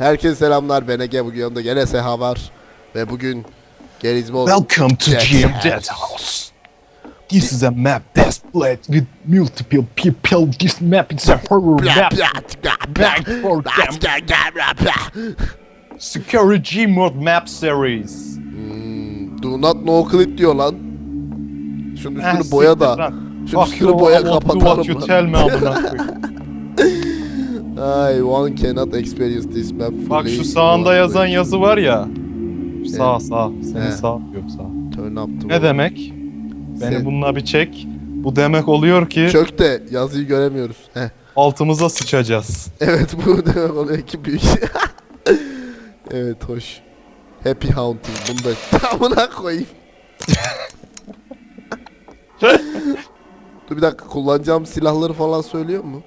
Herkese selamlar. Ben Ege. Bugün yanımda gene Seha var. Ve bugün Gerizmo... Welcome to Dead GM. Dead House. This is a map that's played with multiple people. This map is a horror map. Back for them. Security mode map series. Do not no clip diyor lan. Şunun Ah, üstünü boya siktir da. Şunun Fuck üstünü boya kapatalım what you tell me amına koyayım. Ay one cannot experience this map Bak şu sağında yazan yazı var ya. Sağ sağ. Senin He. sağ yok sağ. Turn up to Ne demek? Beni Sen- bununla bir çek. Bu demek oluyor ki Çök de yazıyı göremiyoruz. Heh. altımıza sıçacağız. Evet bu demek oluyor ki büyük. evet hoş. Happy hunting. Bunu da tamına koyayım. Dur bir dakika kullanacağım silahları falan söylüyor mu?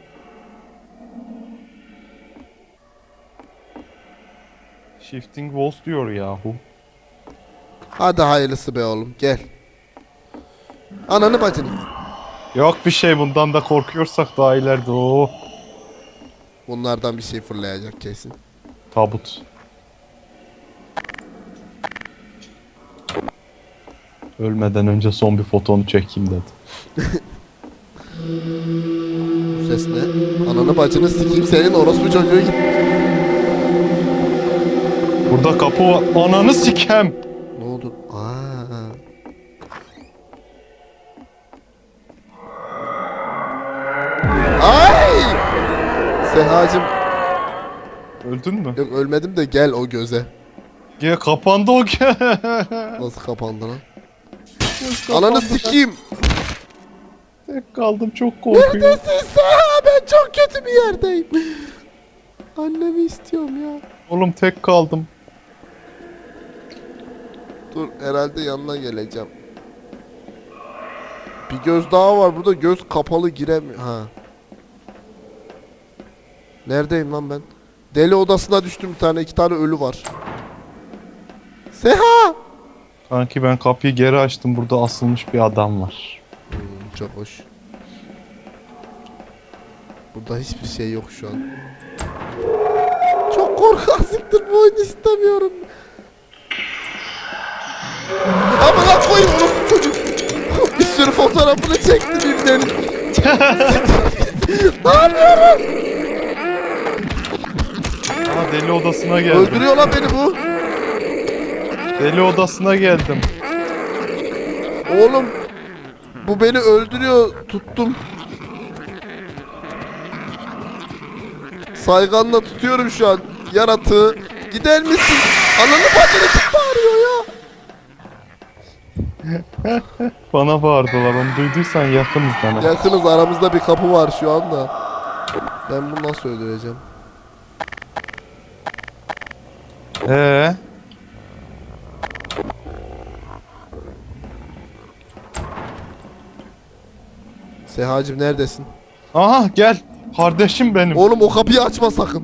Shifting walls diyor yahu. Hadi hayırlısı be oğlum gel. Ananı bacını. Yok bir şey bundan da korkuyorsak daha ileride o Bunlardan bir şey fırlayacak kesin. tabut. Ölmeden önce son bir fotonu çekeyim dedi. Ses ne? Ananı bacını sikeyim senin orospu çocuğu git. Burada kapı var. Ananı sikem. Ne oldu? Aa. Ay! Sehacım Öldün mü? yok ölmedim de gel o göze. Ya kapandı o ke. Nasıl kapandı lan? Ananı sikeyim. Tek kaldım çok korkuyorum. Neredesin Seha? Ben çok kötü bir yerdeyim. Annemi istiyorum ya. Oğlum tek kaldım. Dur herhalde yanına geleceğim. Bir göz daha var burada göz kapalı giremiyor. Ha. Neredeyim lan ben? Deli odasına düştüm bir tane iki tane ölü var. Seha! Kanki ben kapıyı geri açtım. Burada asılmış bir adam var. Hmm, çok hoş. Burada hiçbir şey yok şu an. Çok korkaklıktır bu oyunu istemiyorum. Amına koyayım çocuk. Bir sürü fotoğrafını çekti birbirlerinin. ne yapıyorum? Aa deli odasına geldim. Öldürüyor lan beni bu. Deli odasına geldim. Oğlum. Bu beni öldürüyor. Tuttum. Sayganla tutuyorum şu an. Yaratığı. Gider misin? Ananı bacını Bana bağırdılar. Onu duyduysan yakınız bana. Yakınız aramızda bir kapı var şu anda. Ben bunu nasıl öldüreceğim? Ee, Sehacım neredesin? aha gel. Kardeşim benim. Oğlum o kapıyı açma sakın.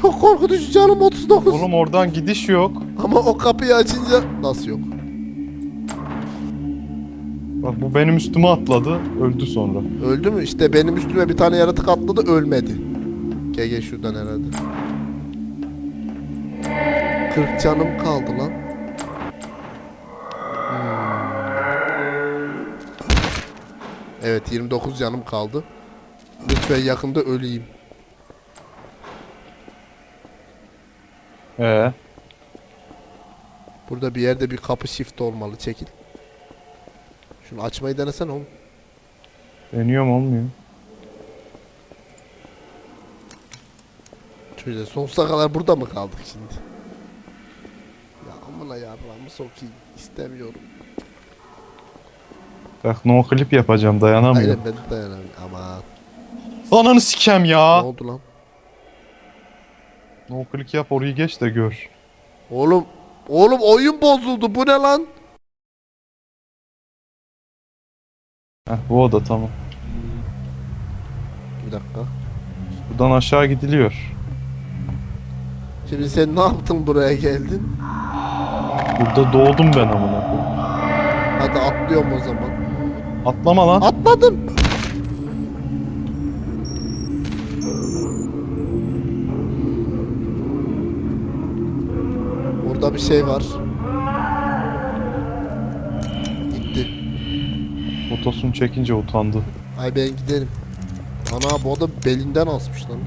Çok korkutucu canım 39. Oğlum oradan gidiş yok. Ama o kapıyı açınca nasıl yok? Bak bu benim üstüme atladı. Öldü sonra. Öldü mü? İşte benim üstüme bir tane yaratık atladı ölmedi. GG şuradan herhalde. 40 canım kaldı lan. Hmm. Evet 29 canım kaldı. Lütfen yakında öleyim. Ee, Burada bir yerde bir kapı shift olmalı. Çekil. Şunu açmayı denesene oğlum. deniyorum olmuyor. Şöyle sonsuza kadar burada mı kaldık şimdi? Ya amına yarrağımı sokayım. İstemiyorum. Bak no clip yapacağım dayanamıyorum. Aynen ben dayanamıyorum. Aman. Ananı sikem Ne ya. oldu lan? No clip yap orayı geç de gör. Oğlum. Oğlum oyun bozuldu. Bu ne lan? Heh bu oda tamam. Bir dakika. Buradan aşağı gidiliyor. Şimdi sen ne yaptın buraya geldin? Burada doğdum ben amına koyayım. Hadi atlıyorum o zaman. Atlama lan. Atladım. Burada bir şey var. Fotosunu çekince utandı. Ay ben giderim. Ana bu adam belinden asmış lan.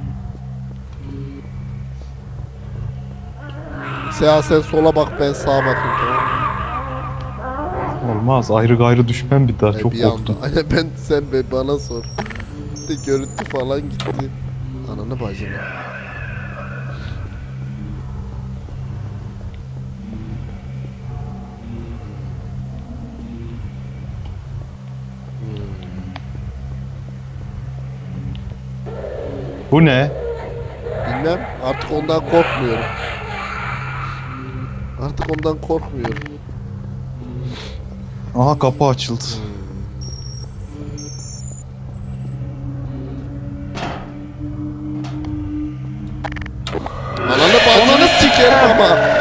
Seha sen sola bak ben sağa bakayım tamam. Olmaz. Ayrı gayrı düşmem bir daha. Ay, Çok bir korktum. Aynen ben sen be bana sor. De görüntü falan gitti. Ananı bacını. Bu ne? Bilmem artık ondan korkmuyorum. Artık ondan korkmuyorum. Aha kapı açıldı. Ananı bacını sikerim ama.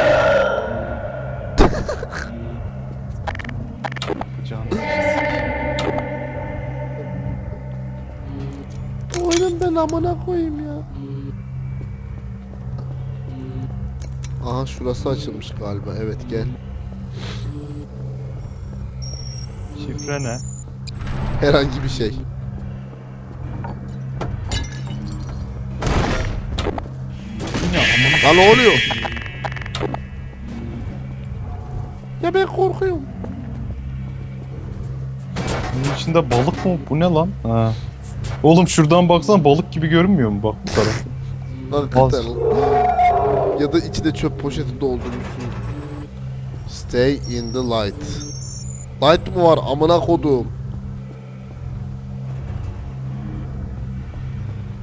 Amına koyayım ya. Aha şurası açılmış galiba. Evet gel. Şifre ne? Herhangi bir şey. Lan ne oluyor? Ya ben korkuyorum. bunun içinde balık mı? Bu ne lan? Ha. Oğlum şuradan baksana balık gibi görünmüyor mu bak bu taraf? Hakikaten. Ya da içine çöp poşeti doldurmuşsun. Stay in the light. Light mı var amına kodum?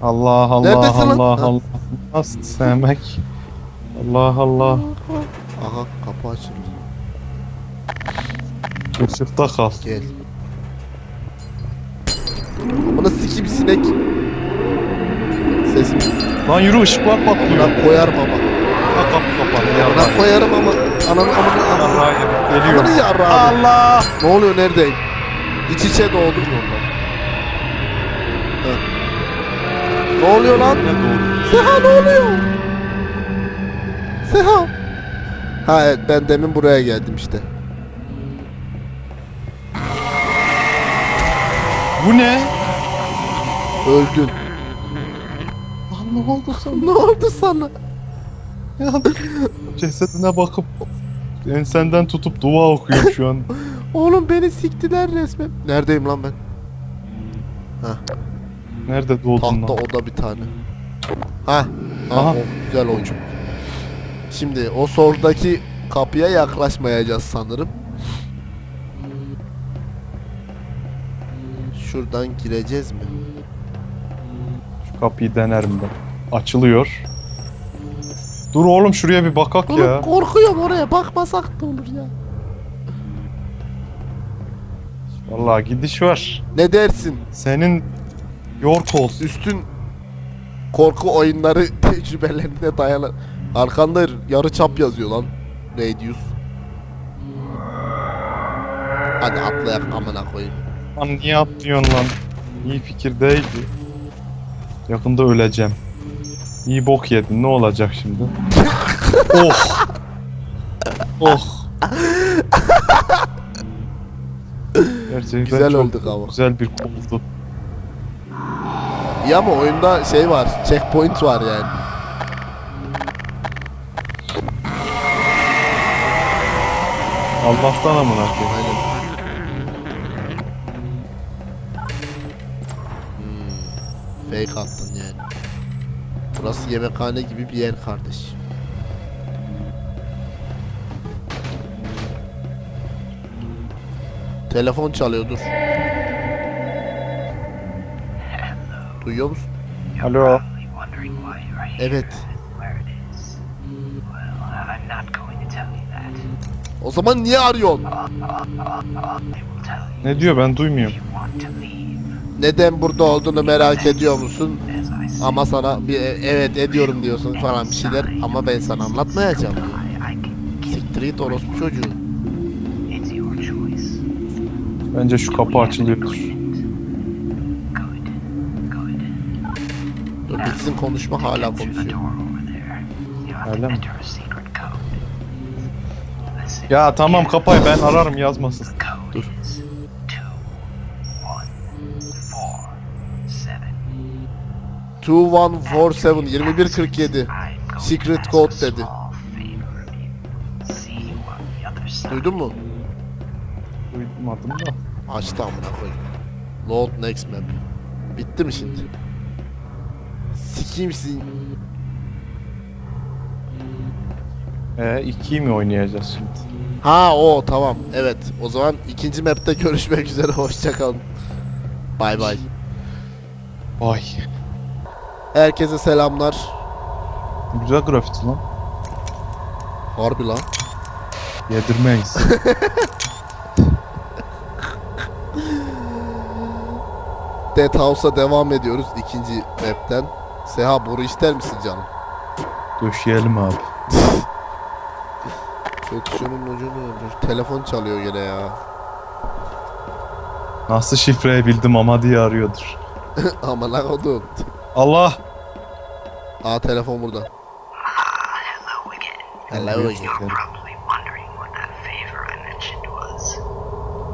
Allah Allah Neredesin lan? Allah Ha. Allah. Nasıl sevmek? Allah Allah. Aha kapı açıldı. Işıkta kal. Gel. Sikim sinek. Sesim. Lan yürü ışıklar patlıyor. Amına koyarım ama. Ha kapı kapandı ya. Amına koyarım ama. Ananı amına amına. Allah geliyor. Amına yarrağım. Allah. Ne oluyor neredeyim? İç içe doğdum yolda. Ne oluyor lan? Ne? Seha ne oluyor? Seha. Ha evet ben demin buraya geldim işte. Bu ne? Öldün. Lan ne oldu sana? Ne oldu sana? Ya cesedine bakıp ensenden tutup dua okuyorum şu an. Oğlum beni siktiler resmen. Neredeyim lan ben? Nerede doğdun Tahta lan? oda bir tane. Ha. ha Aha. o güzel oyun. Şimdi o sordaki kapıya yaklaşmayacağız sanırım. Şuradan gireceğiz mi? Kapıyı denerim ben. Açılıyor. Dur oğlum şuraya bir bakak Oğlum ya. korkuyorum oraya bakmasak da olur ya. Vallahi gidiş var. Ne dersin? Senin York olsun. Üstün korku oyunları tecrübelerine dayalı. Arkanda yarı çap yazıyor lan. Radius. Hadi atlayak amına koyayım. Lan niye atlıyorsun lan? İyi fikir değildi. Yakında öleceğim. İyi bok yedin ne olacak şimdi? oh! Oh! Gerçekten Güzel çok ama. güzel bir koldu. İyi ama oyunda şey var. Checkpoint var yani. Allah'tan amına koyayım. Fake attın yani. Burası yemekhane gibi bir yer kardeş. Telefon çalıyor dur. Duyuyor musun? Alo. Evet. O zaman niye arıyorsun? Ne diyor ben duymuyorum. Neden burada olduğunu merak ediyor musun? Ama sana bir evet ediyorum diyorsun falan bir şeyler ama ben sana anlatmayacağım. Give Siktir git orospu çocuğu. Bence şu kapı açılıyor. Dur bitsin konuşma hala konuşuyor. Öyle mi? Ya tamam kapay ben ararım yazmasın. 2147 2147 I'm going Secret code dedi. Duydun mu? Duymadım da. Açtı amına koyayım. Load next map. Bitti mi şimdi? Sikimsin. Ee ikiyi mi oynayacağız şimdi? Ha o tamam. Evet. O zaman ikinci map'te görüşmek üzere. Hoşçakalın. Bay bay. Vay. Herkese selamlar. Güzel grafiti lan. Harbi lan. Yedirmeyiz. Dead House'a devam ediyoruz ikinci map'ten. Seha boru ister misin canım? Döşeyelim abi. Şunun ucunu. Dur, Telefon çalıyor gene ya. Nasıl şifreyi bildim ama diye arıyordur. Aman kodum. Allah! Aa telefon burada. Hello again. Hello Hello. again. You're probably wondering what that favor I mentioned was.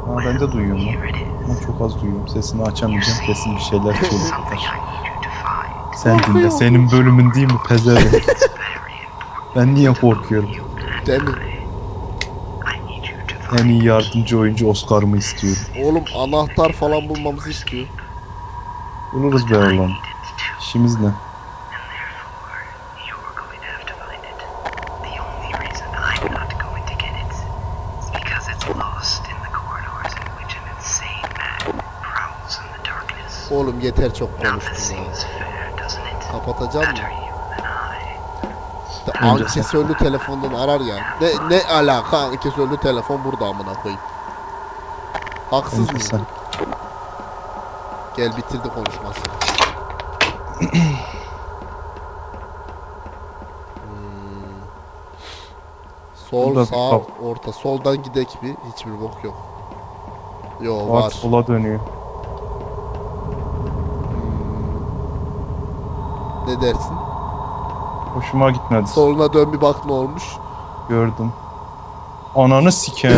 Ha, ben de duyuyorum. Ama çok az duyuyorum. Sesini açamayacağım. Kesin bir şeyler Something çığlık I need you to find. Sen dinle. Senin bölümün değil mi pezevenk? It's very important. Ben niye korkuyorum? Değil mi? I. I need you to En find iyi yardımcı oyuncu Oscar'ımı istiyorum. Oğlum anahtar falan bulmamızı istiyor. Buluruz be oğlum. İşimiz ne? Yeter çok konuştun ya. Kapatacağım mı? Better you than I. De Önce sen. ankesörlü telefondan arar ya. Ne ne alaka ankesörlü telefon burada amına koyayım. Haksız sen. Gel bitirdi konuşmasını. Hmm. Sol Burada sağ orta soldan gidek bir hiçbir bok yok. Yo Var. var. Sola dönüyor. Ne dersin? Hoşuma gitmedi. Soluna dön bir bak ne olmuş. Gördüm. Ananı siken.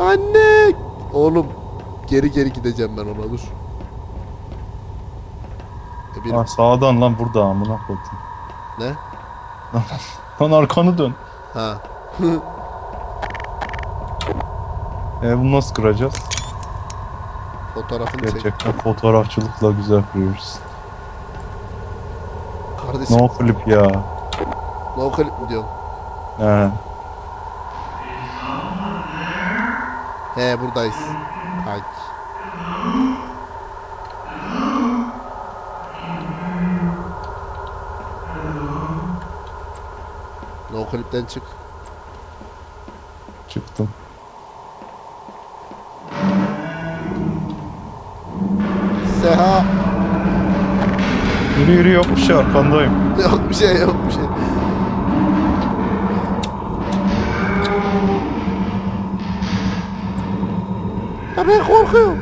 Anne! Oğlum geri geri gideceğim ben ona dur. E, bir- ha, sağdan lan burada amına koydum. Ne? Lan arkanı dön. Ha. E bunu nasıl kıracağız? Fotoğrafını çek. Gerçekten fotoğrafçılıkla güzel kırıyoruz. Kardeşim No flip ya. no clip mi diyorsun? He. He buradayız. Kanki. No clip'ten çık. Çıktım. Seha. Yürü yürü yok bir şey arkandayım. Yok bir şey yok bir şey. Ya ben korkuyorum.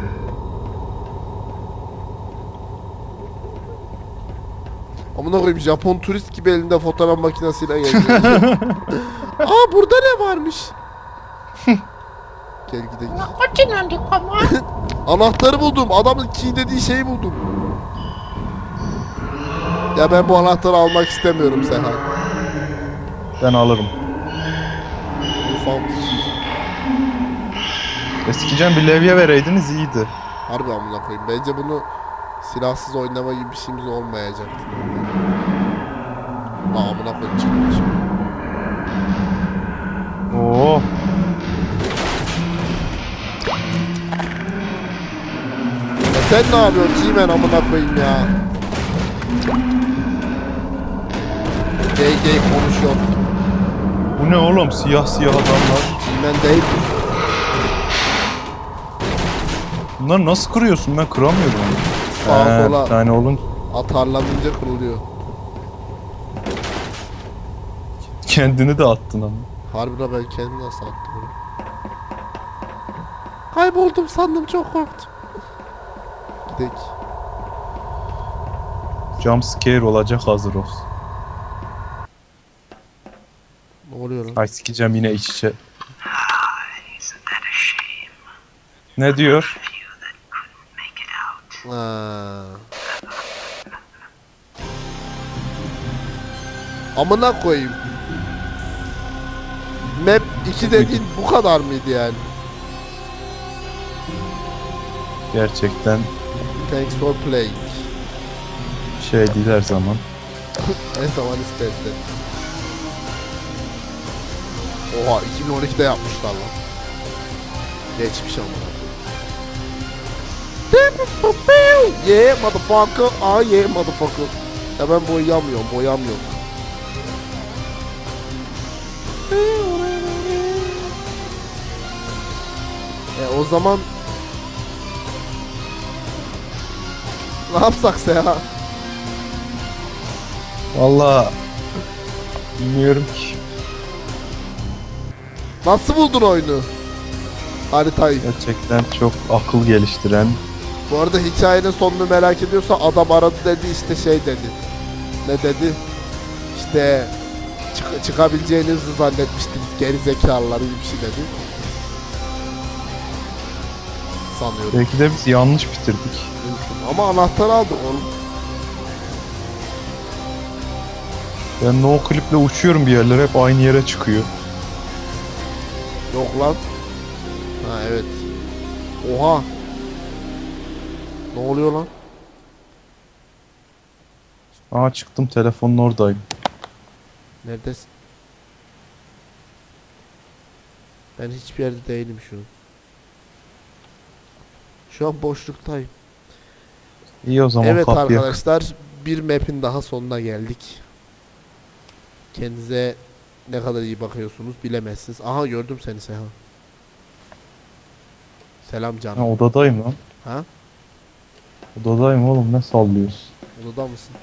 Amına koyayım Japon turist gibi elinde fotoğraf makinesiyle geziyor. Aa burada ne varmış? Gel gidelim. Anahtarı buldum. Adamın key dediği şeyi buldum. Ya ben bu anahtarı almak istemiyorum Seha. Ben alırım. Ufam. Eskiden bir levye vereydiniz iyiydi. Harbi amına koyayım. Bence bunu silahsız oynama gibi bir şeyimiz olmayacak. Aa amına koyayım çıkmış. Oo. Ya sen ne yapıyorsun G-Man amına koyayım ya. Gay konuşuyor. Bu ne oğlum siyah siyah adamlar. G-Man değil. Bunları nasıl kırıyorsun ben kıramıyorum. Sağa He, sola. Bir tane olun Atarlanınca kırılıyor. kendini de attın ama. Harbiden ben kendimi nasıl attım bunu? Kayboldum sandım çok korktum. Gidek. Jump scare olacak hazır olsun. Ne oluyor lan? Ay sikeceğim yine iç içe. Ne diyor? Ha. Amına koyayım. Map 2 dediğin bu kadar mıydı yani? Gerçekten Thanks for playing. Şey değil her zaman. Ne zaman istersen. Oha 2012'de yapmışlar lan. Geçmiş ama. Yeah motherfucker. Ah yeah motherfucker. Ya ben boyayamıyorum boyamıyorum. E o zaman ne yapsak ya? Valla bilmiyorum ki. Nasıl buldun oyunu? Haritayı. Gerçekten çok akıl geliştiren. Bu arada hikayenin sonunu merak ediyorsa adam aradı dedi işte şey dedi. Ne dedi? İşte çık- çıkabileceğinizi zannetmiştiniz geri zekalılar gibi bir şey dedi. Sanıyorum. Belki de biz yanlış bitirdik. Ama anahtar aldık oğlum. Ben no clip'le uçuyorum bir yerlere hep aynı yere çıkıyor. Yok lan. Ha evet. Oha. Ne oluyor lan? Aa çıktım telefonun oradayım. Neredesin? Ben hiçbir yerde değilim şu an. Şu an boşluktayım. İyi o zaman evet kapıyı arkadaşlar bir map'in daha sonuna geldik. Kendinize ne kadar iyi bakıyorsunuz bilemezsiniz. Aha gördüm seni Seha. Selam Ha, canım. odadayım lan. Ha? Odadayım oğlum ne sallıyorsun? Odada mısın?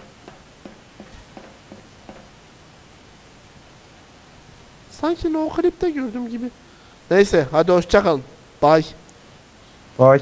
Sanki no klipte gördüm gibi. Neyse hadi hoşçakalın. Bye. Bye.